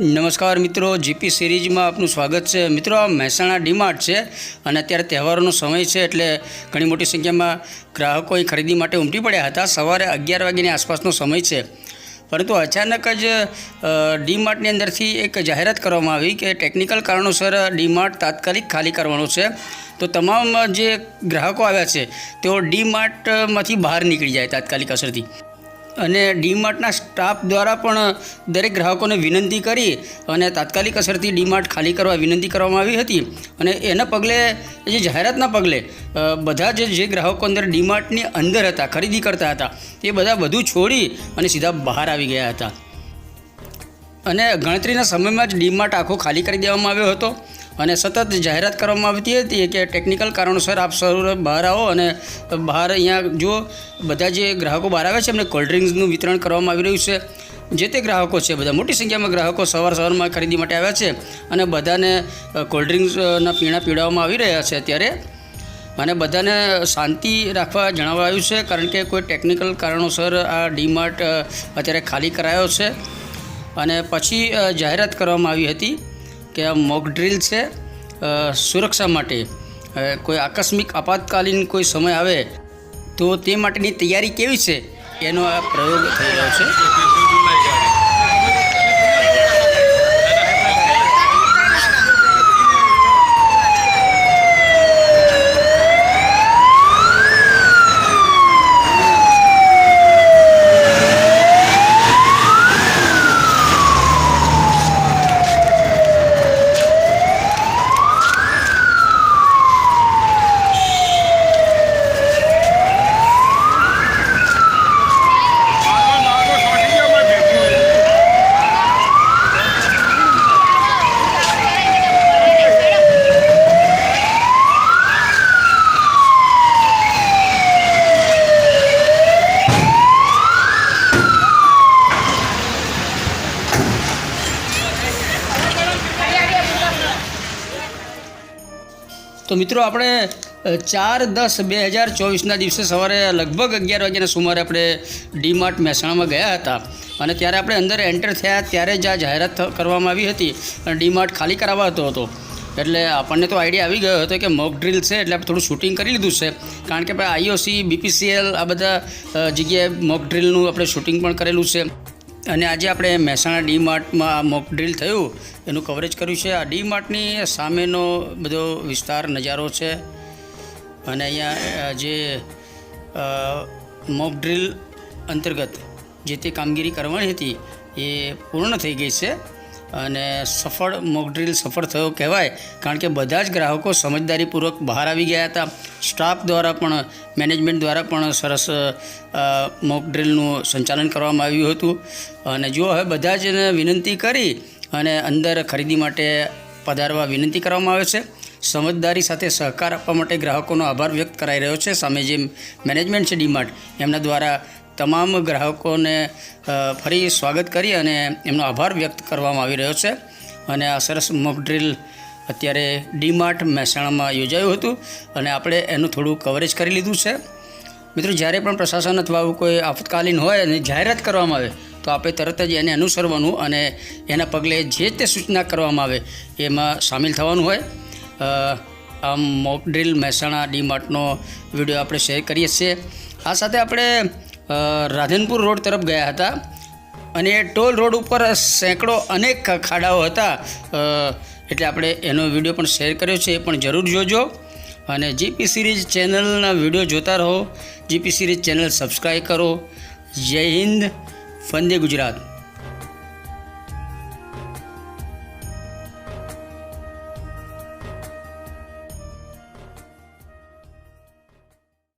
નમસ્કાર મિત્રો, જીપી સિરીઝમાં આપનું સ્વાગત છે. મિત્રો, આ મહેસાણા ડીમાર્ટ છે અને અત્યારે તહેવારોનો સમય છે એટલે ઘણી મોટી સંખ્યામાં ગ્રાહકો અહીં ખરીદી માટે ઉમટી પડ્યા હતા. સવારે અગિયાર વાગ્યાની આસપાસનો સમય છે. પરંતુ અચાનક જ ડીમાર્ટની અંદરથી એક જાહેરાત કરવામાં આવી કે ટેકનિકલ કારણોસર ડીમાર્ટ તાત્કાલિક ખાલી કરવાનો છે. તો તમામ જે ગ્રાહકો આવ્યા છે, તેઓ ડીમાર્ટમાંથી બહાર નીકળી જાય તાત્કાલિક અસરથી. અને ડીમાર્ટના સ્ટાફ દ્વારા પણ દરેક ગ્રાહકોને વિનંતી કરી અને તાત્કાલિક અસરથી ડીમાર્ટ ખાલી કરવા વિનંતી કરવામાં આવી હતી. અને એના પગલે જે જાહેરાતના પગલે બધા જે જે ગ્રાહકો અંદર ડીમાર્ટની અંદર હતા, ખરીદી કરતા હતા, એ બધા બધું છોડી અને સીધા બહાર આવી ગયા હતા. અને ગણતરીના સમયમાં જ ડીમાર્ટ આખો ખાલી કરી દેવામાં આવ્યો હતો અને સતત જાહેરાત કરવામાં આવતી હતી કે ટેકનિકલ કારણોસર આપ સૌ બહાર આવો અને બહાર અહીંયા જો બધા જે ગ્રાહકો બહાર આવે છે એમને કોલ્ડ ડ્રિંક્સનું વિતરણ કરવામાં આવી રહ્યું છે. જે તે ગ્રાહકો છે, બધા મોટી સંખ્યામાં ગ્રાહકો સવાર સવારમાં ખરીદી માટે આવ્યા છે અને બધાને કોલ્ડ ડ્રિંક્સના પીણા પીવડાવવામાં આવી રહ્યા છે અત્યારે. અને બધાને શાંતિ રાખવા જણાવાયું છે કારણ કે કોઈ ટેકનિકલ કારણોસર આ ડીમાર્ટ અત્યારે ખાલી કરાયો છે. અને પછી જાહેરાત કરવામાં આવી હતી કે આ મોક ડ્રિલ છે સુરક્ષા માટે. કોઈ આકસ્મિક આપાતકાલીન કોઈ સમય આવે તો તે માટેની તૈયારી કેવી છે? એનો આ પ્રયોગ થઈ રહ્યો છે. તો મિત્રો આપણે ચાર દસ બે હજાર ચોવીસના દિવસે સવારે લગભગ અગિયાર વાગ્યાના સુમારે આપણે ડીમાર્ટ મહેસાણામાં ગયા હતા. અને ત્યારે આપણે અંદર એન્ટર થયા ત્યારે જ આ જાહેરાત કરવામાં આવી હતી. અને ડીમાર્ટ ખાલી કરાવાતો હતો એટલે આપણને તો આઈડિયા આવી ગયો હતો કે મોક ડ્રિલ છે એટલે આપણે થોડું શૂટિંગ કરી લીધું છે. કારણ કે આપણે આઈઓસી બીપીસીએલ આ બધા જગ્યાએ મોક ડ્રિલનું આપણે શૂટિંગ પણ કરેલું છે. અને આજે આપણે મહેસાણા ડી માર્ટમાં આ મોક ડ્રીલ થયું, એનું કવરેજ કર્યું છે. આ ડી માર્ટની સામેનો બધો વિસ્તાર, નજારો છે. અને અહીંયા જે મોક ડ્રીલ અંતર્ગત જે તે કામગીરી કરવાની હતી, એ પૂર્ણ થઈ ગઈ છે. અને સફળ મોકડ્રીલ સફળ થયો કહેવાય. કારણ કે બધા જ ગ્રાહકો સમજદારીપૂર્વક બહાર આવી ગયા હતા. સ્ટાફ દ્વારા પણ મેનેજમેન્ટ દ્વારા પણ સરસ મોકડ્રીલનું સંચાલન કરવામાં આવ્યું હતું. અને જો હવે બધા જ વિનંતી કરી અને અંદર ખરીદી માટે પધારવા વિનંતી કરવામાં આવે છે. સમજદારી સાથે સહકાર આપવા માટે ગ્રાહકોનો આભાર વ્યક્ત કરાઈ રહ્યો છે. સામે જે મેનેજમેન્ટ છે ડીમાર્ટ, એમના દ્વારા તમામ ગ્રાહકોને ફરી સ્વાગત કરી અને એમનો આભાર વ્યક્ત કરવામાં આવી રહ્યો છે. અને આ સરસ મોક ડ્રીલ અત્યારે ડીમાર્ટ મહેસાણામાં યોજાયું હતું અને આપણે એનું થોડું કવરેજ કરી લીધું છે. મિત્રો, જ્યારે પણ પ્રશાસન અથવા કોઈ આફતકાલીન હોય અને જાહેરાત કરવામાં આવે, તો આપણે તરત જ એને અનુસરવાનું અને એના પગલે જે તે સૂચના કરવામાં આવે, એમાં સામેલ થવાનું હોય. આમ મોક ડ્રીલ મહેસાણા ડીમાર્ટનો વીડિયો આપણે શેર કરીએ છીએ. આ સાથે આપણે રાધનપુર રોડ તરફ ગયા હતા અને ટોલ રોડ ઉપર સેંકડો અનેક ખાડાઓ હતા. એટલે આપણે એનો વીડિયો પણ શેર કર્યો છે, એ પણ જરૂર જોજો. અને જીપી સિરીઝ ચેનલના વીડિયો જોતા રહો. જીપી સિરીઝ ચેનલ સબસ્ક્રાઈબ કરો. જય હિન્દ, વંદે ગુજરાત.